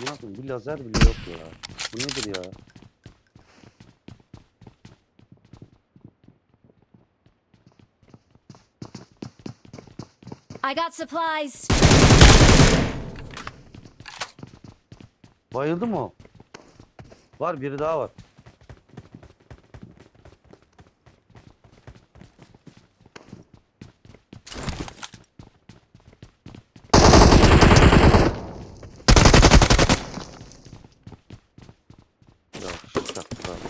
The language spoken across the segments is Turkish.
Amına koyayım bir lazer bile yok ya. Bu nedir ya? I got supplies. Bayıldı mı o? Var biri daha var. Ya şu çaktı abi.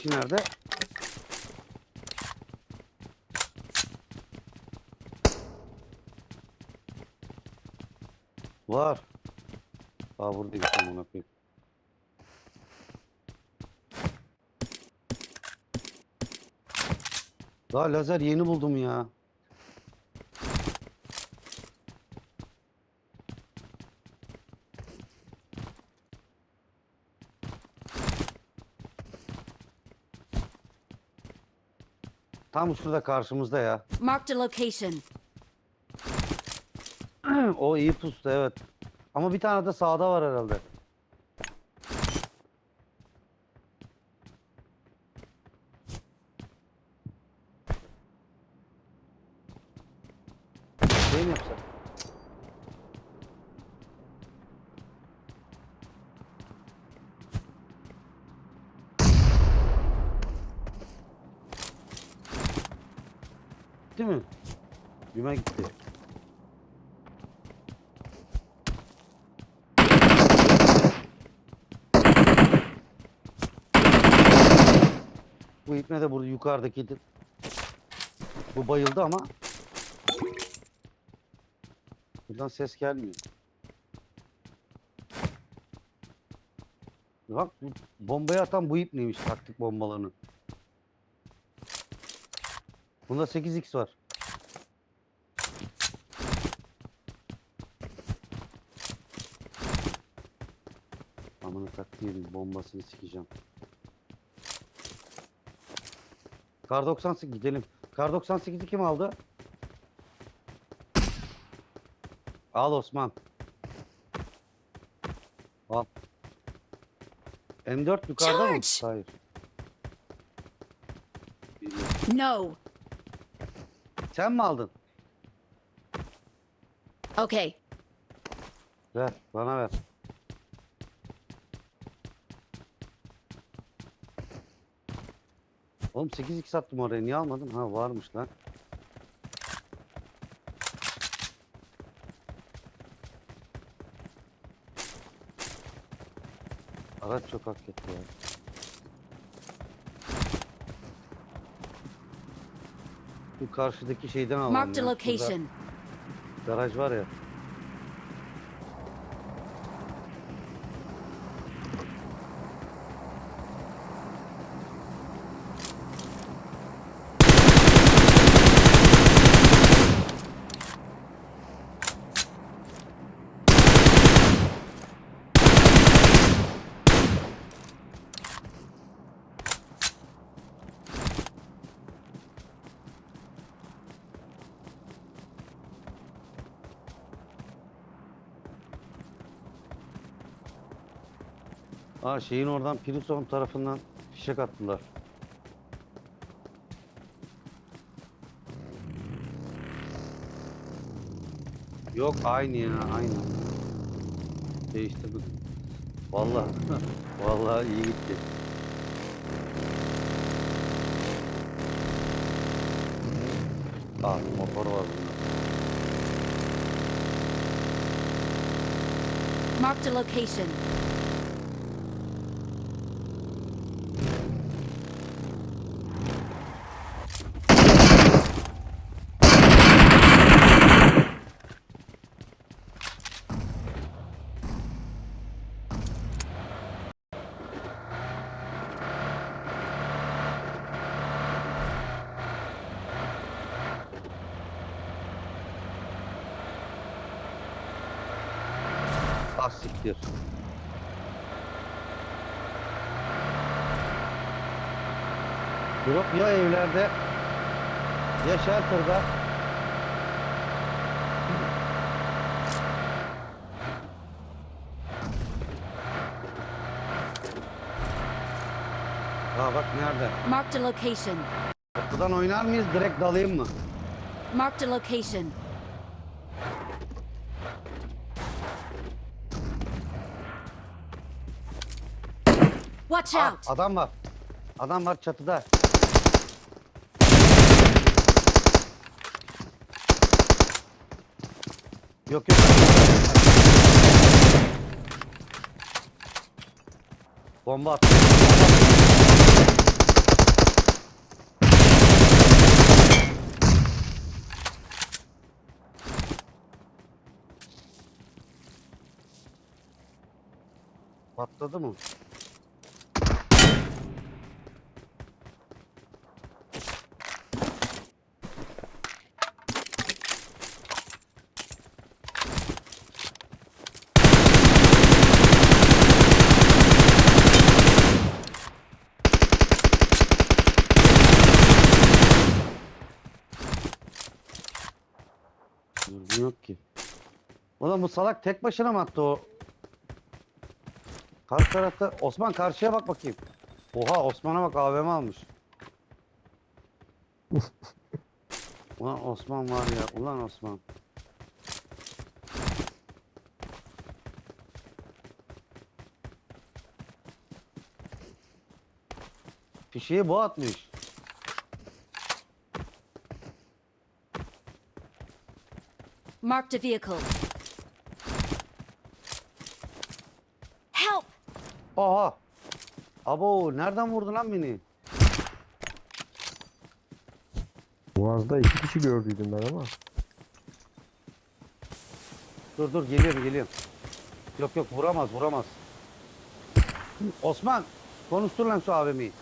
Leşi nerede? Var. Aa burada gittim ona koyayım. Daha lazer yeni buldum ya. Tam şurada karşımızda ya. Marked a location. o iyi pustu evet. Ama bir tane de sağda var herhalde. Şey mi yapsak? Güme gitti. Bu ipne de burada yukarıdaki Bu bayıldı ama Buradan ses gelmiyor. Bak bombayı atan bu ipneymiş taktik bombalarını. Bunda 8x var. Amına taktiğin bombasını sikeceğim. Kar 98 gidelim. Kar 98'i kim aldı? Al Osman. Al. M4 yukarıda mı? Hayır. No. Sen mi aldın? Okay. Ver, bana ver. Oğlum 8x attım oraya niye almadın? Ha varmış lan. Araç çok hak etti ya. Bu karşıdaki şeyden alalım Marked a ya. Şurada location. Garaj var ya. Aa şeyin oradan Pirison tarafından fişek attılar. Yok aynı ya aynı. Değiştirdim. Vallahi vallahi iyi gitti. Aa motor var bunda. Marked a location. Grup ya evlerde ya shelter'da Aa bak nerede? Marked a location. Buradan oynar mıyız? Direkt dalayım mı? Marked a location. Watch Aa, out! adam var. Adam var çatıda. Yok yok. Bomba attı. Patladı mı? Dürbün yok ki. Ulan bu salak tek başına mı attı o? Karşı tarafta Osman karşıya bak bakayım. Oha Osman'a bak AVM almış. Ulan Osman var ya. Ulan Osman. Fişeği bu atmış. Marked a vehicle. Help! Oha. Abo nereden vurdun lan beni? Boğaz'da iki kişi gördüydüm ben ama. Dur dur geliyorum geliyorum. Yok yok vuramaz vuramaz. Osman konuştur lan şu AVM'yi.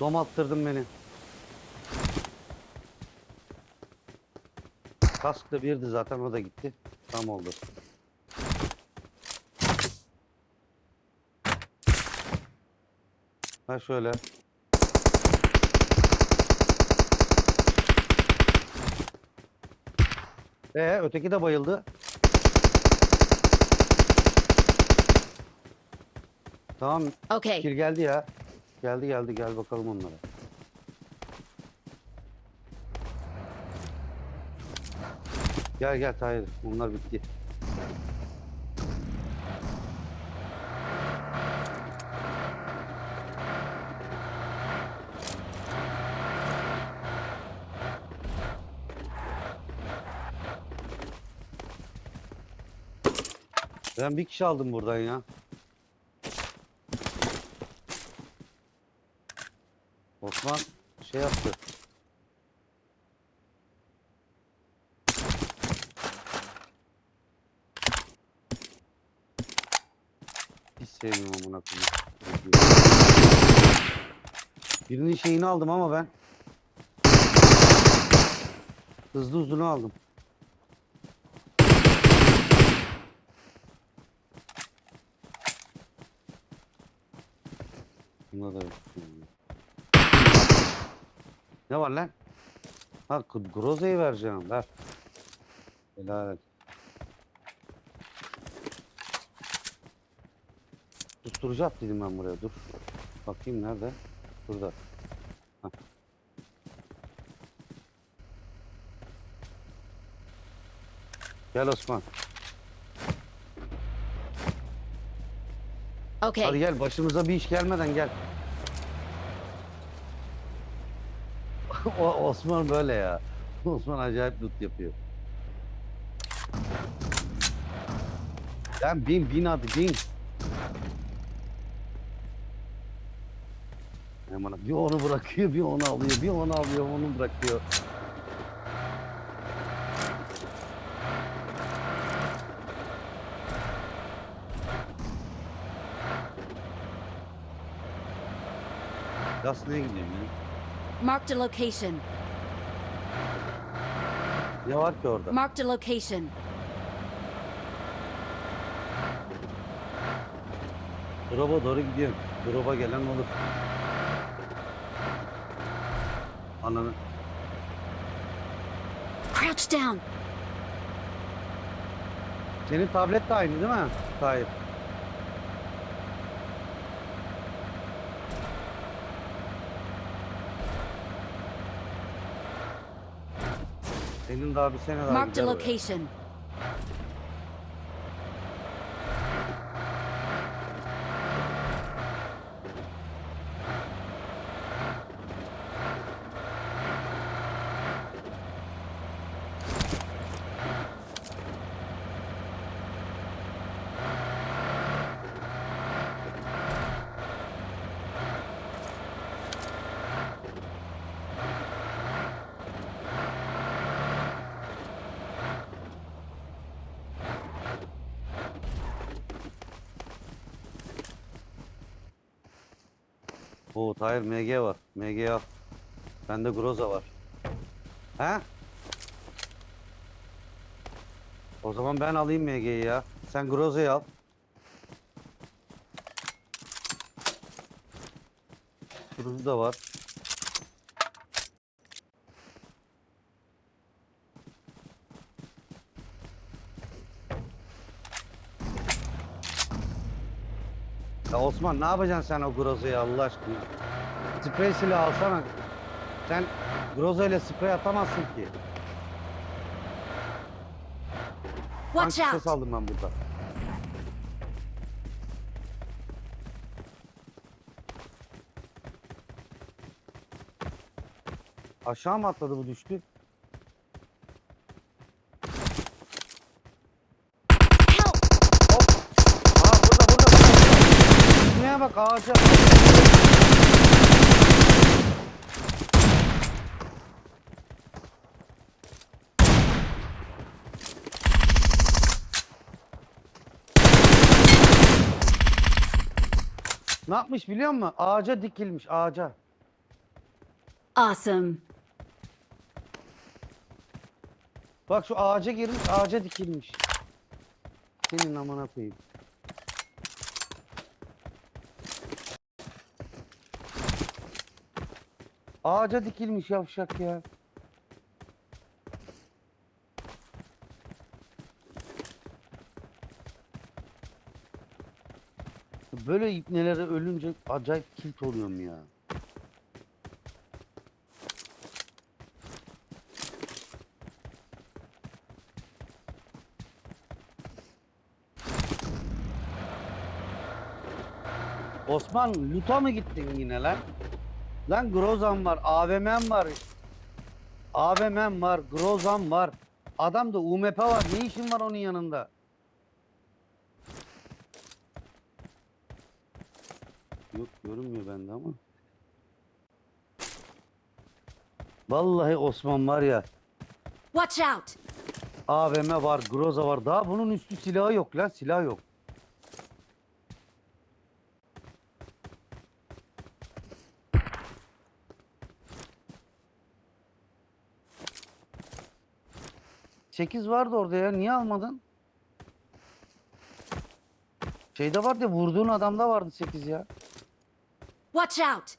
Domalttırdın beni. Kask da birdi zaten o da gitti. Tam oldu. Ha şöyle. Ee öteki de bayıldı. Tamam Okay, kill geldi ya. Geldi geldi gel bakalım onlara. Gel gel Tahir. Onlar bitti. Ben bir kişi aldım buradan ya. Osman şey yaptı. Hiç sevmiyorum amına koyayım. Birinin şeyini aldım ama ben. Hızlı uzunu aldım. Buna da. Ne var lan? Ha Gro- Groza'yı vereceğim. Ver. Helal et. Susturucu at dedim ben buraya. Dur. Bakayım nerede? Burada. Hah. Gel Osman. Hadi okay. gel başımıza bir iş gelmeden gel. o Osman böyle ya. Osman acayip loot yapıyor. Sen bin bin hadi bin. Hemen bir onu bırakıyor, bir onu alıyor, bir onu alıyor, onu bırakıyor. Yaslı'ya gidiyorum ya. Marked a location. Ne var ki orada? Marked a location. Drop'a doğru gidiyorum. Drop'a gelen olur. Ananı. Crouch down. Senin tablet de aynı değil mi? Sahip. Senin daha bir sene daha Marked a gider oraya. location. Oo Tahir MG var. MG al. Bende Groza var. He? O zaman ben alayım MG'yi ya. Sen Groza'yı al. Groza da var. Osman ne yapacaksın sen o Groza'yı Allah aşkına? Sprey silah alsana. Sen Groza ile sprey atamazsın ki. Watch out! ses aldım ben burada. Aşağı mı atladı bu düştü? Bak ağaca. Ne yapmış biliyor musun? Ağaca dikilmiş ağaca. Awesome. Bak şu ağaca girmiş ağaca dikilmiş. Senin amına koyayım. Ağaca dikilmiş yavşak ya. Böyle ipnelere ölünce acayip kilt oluyorum ya. Osman luta mı gittin yine lan? Lan Grozan var, AVM'm var. AVM'm var, Grozan var. Adamda UMP var. Ne işin var onun yanında? Yok görünmüyor bende ama. Vallahi Osman var ya. Watch out! AVM var, Groza var. Daha bunun üstü silahı yok lan. Silah yok. Sekiz vardı orada ya. Niye almadın? Şeyde vardı ya vurduğun adamda vardı 8 ya. Watch out!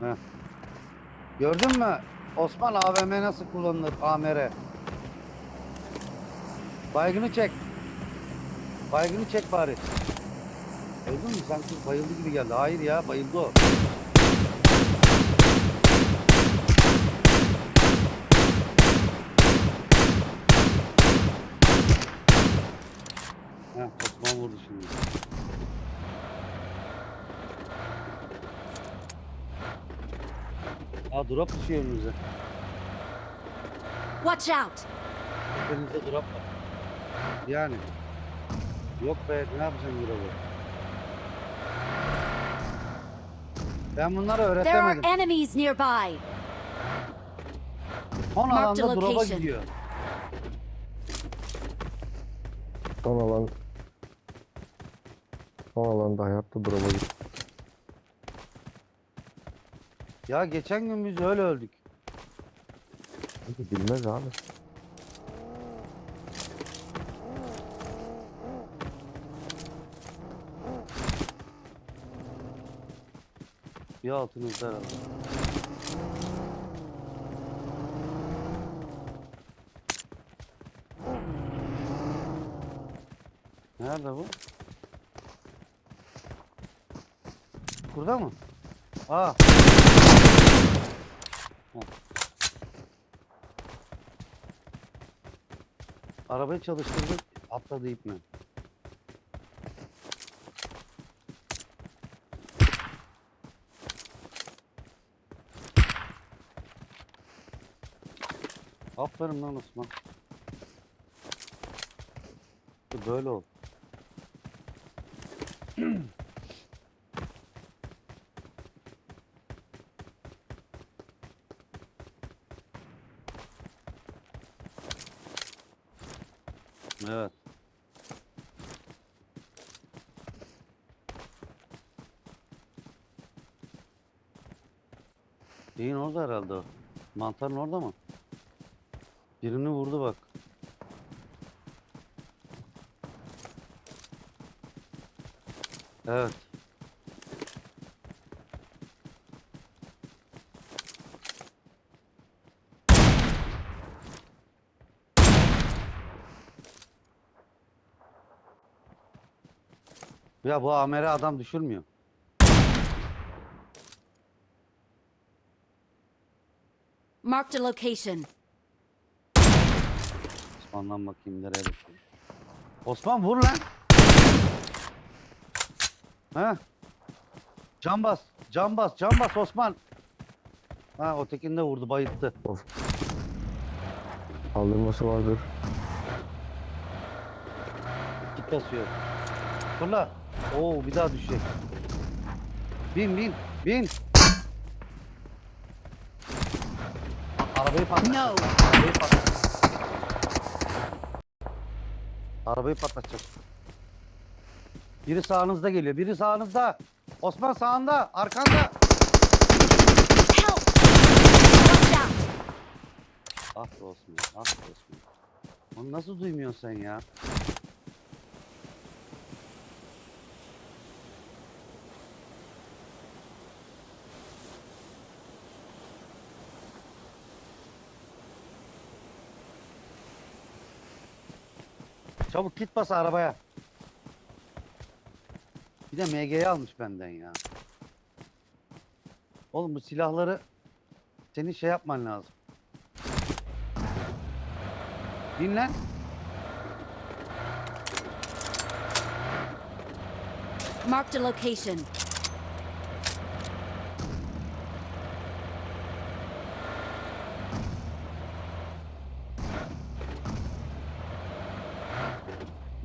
Heh. Gördün mü? Osman AVM nasıl kullanılır? AMR. Baygını çek. Baygını çek bari. Öldün mü? Sanki bayıldı gibi geldi. Hayır ya bayıldı o. Heh, Osman vurdu şimdi. Aa drop düşüyor önümüze. Watch out! Önümüzde drop var. Yani. Yok be ne yapacaksın drop'u? Ben bunları There are öğretemedim. enemies nearby. Son Marked alanda drop'a location. gidiyor. Son alan son alanda hayatta durama git. Ya geçen gün biz öyle öldük. Bilmez abi. Bir altınızda herhalde. Nerede bu? Burada mı? Aa. Heh. Arabayı çalıştırdık. Atladı ip Aferin lan Osman. Böyle ol. Evet. Beyin orada herhalde o. Mantarın orada mı? Birini vurdu bak. Evet. Ya bu amere adam düşürmüyor. Marked a location. Osman'dan bakayım nereye bakıyor. Osman vur lan. Ha? Can bas. Can bas. Can bas Osman. Ha ötekini de vurdu bayılttı. Of. Kaldırması vardır. Git basıyor. Fırla. Oo bir daha düşecek. Bin bin bin. Arabayı patlat. No. Arabayı patlat. Arabayı patlatacak. Biri sağınızda geliyor. Biri sağınızda. Osman sağında. Arkanda. Help! Watch out! Ah be Osman. Ah be Osman. Onu nasıl duymuyorsun sen ya? Çabuk git bas arabaya. Bir de MG'yi almış benden ya. Oğlum bu silahları senin şey yapman lazım. Dinlen. Marked a location.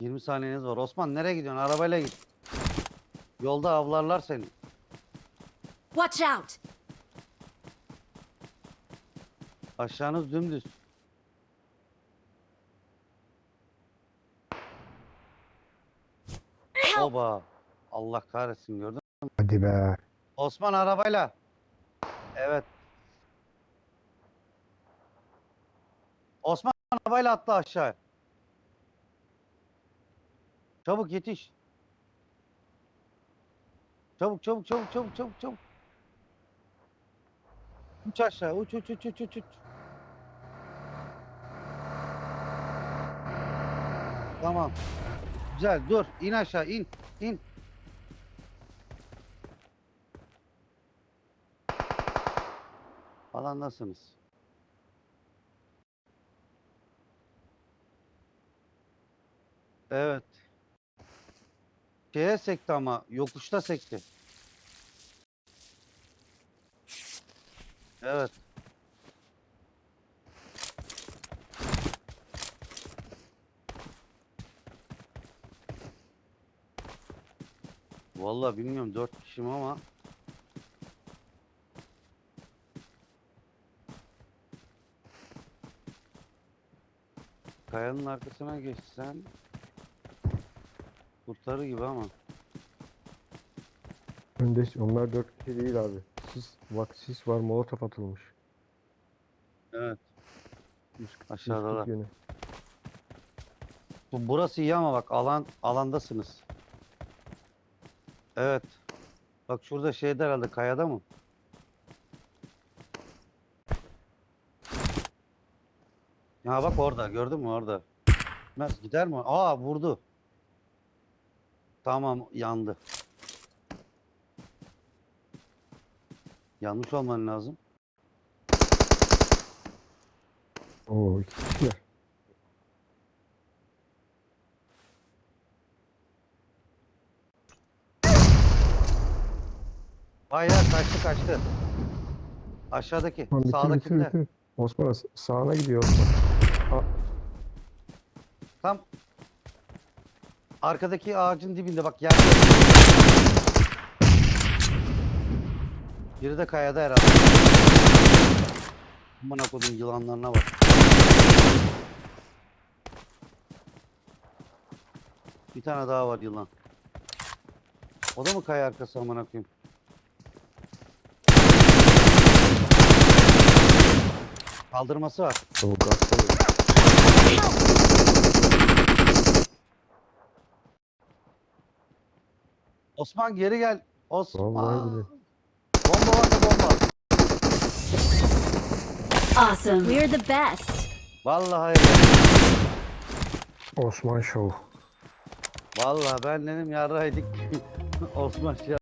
20 saniyeniz var. Osman nereye gidiyorsun? Arabayla git. Yolda avlarlar seni. Watch out! Aşağınız dümdüz. Oba. Allah kahretsin gördün mü? Hadi be. Osman arabayla. Evet. Osman arabayla atla aşağı. Çabuk yetiş. Çabuk çabuk çabuk çabuk çabuk çabuk. Uç aşağı uç uç uç uç uç uç. Tamam. Güzel dur in aşağı in in. Alandasınız. Evet. Şeye sekti ama yokuşta sekti. Evet. Vallahi bilmiyorum dört kişim ama Kayanın arkasına geçsen Kurtarır gibi ama. Önde onlar dört kişi değil abi. Sis, bak sis var molotof atılmış. Evet. 100, Aşağıdalar. 140 yönü. Bu burası iyi ama bak alan alandasınız. Evet. Bak şurada şeyde herhalde kayada mı? Ya bak orada gördün mü orada. Gitmez gider mi? Aa vurdu. Tamam yandı. Yanlış olman lazım. Oo iki kişiler. Hayır kaçtı kaçtı. Aşağıdaki Osman bitir bitir sağdakinde. bitir. Osman sağına gidiyor Osman. Tam arkadaki ağacın dibinde bak yerde. Biri de kayada herhalde. Amına kodum yılanlarına bak. Bir tane daha var yılan. O da mı kaya arkası amına koyayım? Kaldırması var. o gazete. Osman geri gel. Osman. Vallahi bile. Bomba var da bomba. Awesome. We're the best. Vallahi öyle. Osman Show. Vallahi ben dedim yarraydık. Osman şey